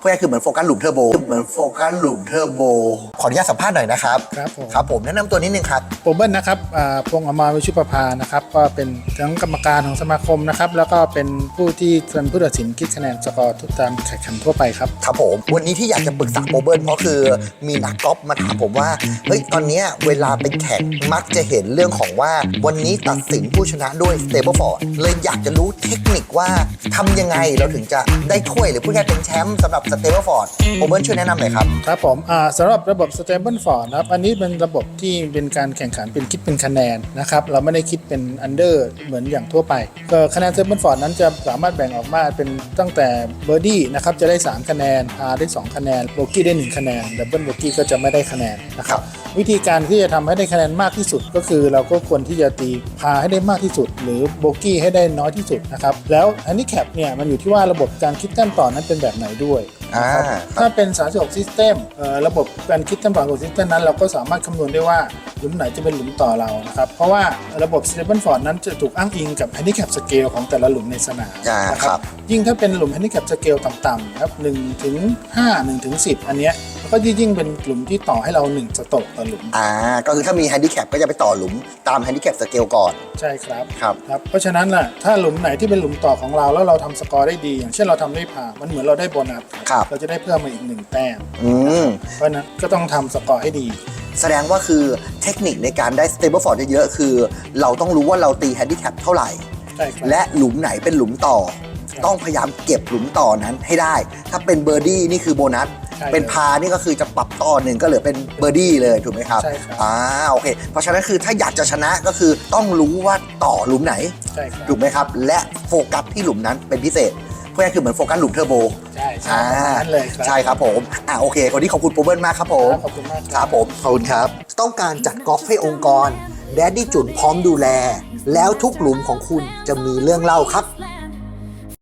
พูดง่ายๆคือเหมือนโฟกัสหลุมเทอร์โบเหมือนโฟกัสหลุมเทอร์โบขออนุญาตสัมภาษณ์หน่อยนะครับครับผม ครับผมแนะนำตัวนิดนึงครับ ผมเบิ้ลนะครับอ่าพงษ์อมรวิชุประภานะครับ ก็เป็นทั้งกรรมการของสมาคมนะครับ แล้วก็เป็นผู้ที่เป็นผู้ตัดสินคิดคะแนนสกอร์ตามแข่งขันทั่วไปครับ ครับผมวันนี้ที่อยากจะปรึกษาโปรเบิร์นเพราะคือมีนักกอล์ฟมาถามผมว่าเฮ้ยตอนเนี้ยเวลาไปแข่งมักจะเห็นเรื่องของว่า วันนี้ตัดสินผู้ชนะด้วย Stable Ford เลยอยากจะรู้เทคนิคว่าทำยังไงเราถึงจะได้ถ้วยหรือพูดง่ายๆเป็นแชมป์สำหรับ Stable Ford โปรเบิร์นช่วยแนะนำหน่อยครับ ครับผมอ่าสำหรับระบบ Stable Ford นะครับ อันนี้เป็นระบบที่เป็นการแข่งขันเป็นคิดเป็นคะแนนนะครับ เราไม่ได้คิดเป็นอันเดอร์เหมือนอย่างทั่วไปก็คะแนน Stable Ford นั้นจะสามารถแบ่งออกมาเป็นตั้งแต่เบอร์ดี้นะครับจะได้ 3 คะแนนพาได้ 2 คะแนนโบกี้ได้ 1 คะแนนดับเบิลโบกี้ก็จะไม่ได้คะแนนนะครับวิธีการที่จะทำให้ได้คะแนนมากที่สุด ก็คือเราก็ควรที่จะตีพาให้ได้มากที่สุด หรือโบกี้ให้ได้น้อยที่สุดนะครับแล้วอันนี้แคปเนี่ยมันอยู่ที่ว่าระบบการคิดแต้มต่อนั้นเป็นแบบไหนด้วย นะครับอ่าถ้าเป็น 36 System เอ่อระบบการคิดแต้มต่อของ System นั้น เราก็สามารถคำนวณได้ว่าหลุมไหนจะเป็นหลุมต่อเรานะครับ เพราะว่าระบบ Stable Ford นั้นจะถูกอ้างอิงกับ Handicap Scale ของแต่ละหลุมในสนามอ่านะคครัรับบยิ่งถ้าเป็นหลุม Handicap Scale ต่ำๆนะครับ1ถึง5 1ถึง10 อันเนี้ย ก็ยิ่งเป็นหลุมที่ต่อให้เรา1สโตรกต่อหลุม อ่า ก็คือถ้ามี Handicap ก็จะไปต่อหลุมตาม Handicap Scale ก่อน ใช่ครับ ครับ ครับ เพราะฉะนั้นล่ะ ถ้าหลุมไหนที่เป็นหลุมต่อของเราแล้วเราทำสกอร์ได้ดี อย่างเช่นเราทำได้ผ่ามันเหมือนเราได้โบนัสครับ เราจะได้เพิ่มมาอีกหนึ่งแต้ม อืม เพราะฉะนั้นก็ต้องทำสกอร์ให้ดี แสดงว่าคือเทคนิคในการได้ Stable Ford เยอะๆคือ เราต้องรู้ว่าเราตี Handicap เท่าไหร่ ใช่ครับ และหลุมไหนเป็นหลุมต่อครับ ต้องพยายามเก็บหลุมต่อนั้นให้ได้ ถ้าเป็นเบอร์ดี้นี่คือโบนัส ใช่เป็นพานี่ก็คือจะปรับต่อหนึ่งก็เหลือเป็นเบอร์ดี้เลยถูกไหมครับใช่ครับ อ่าโอเค เพราะฉะนั้นคือถ้าอยากจะชนะก็คือต้องรู้ว่าต่อหลุมไหน ใช่ครับถูกไหมครับ และโฟกัสที่หลุมนั้นเป็นพิเศษ เพื่อคือเหมือนโฟกัสหลุมเทอร์โบ ใช่ใช่อ่า แบบนั้นเลยครับใช่ครับผม อ่าโอเควันนี้ขอบคุณโปรเบิร์นมากครับผม ขอบคุณมากครับผม ขอบคุณครับ ต้องการจัดกอล์ฟให้องค์กร แดดดี้จุนพร้อมดูแล แล้วทุกหลุมของคุณจะมีเรื่องเล่าครับ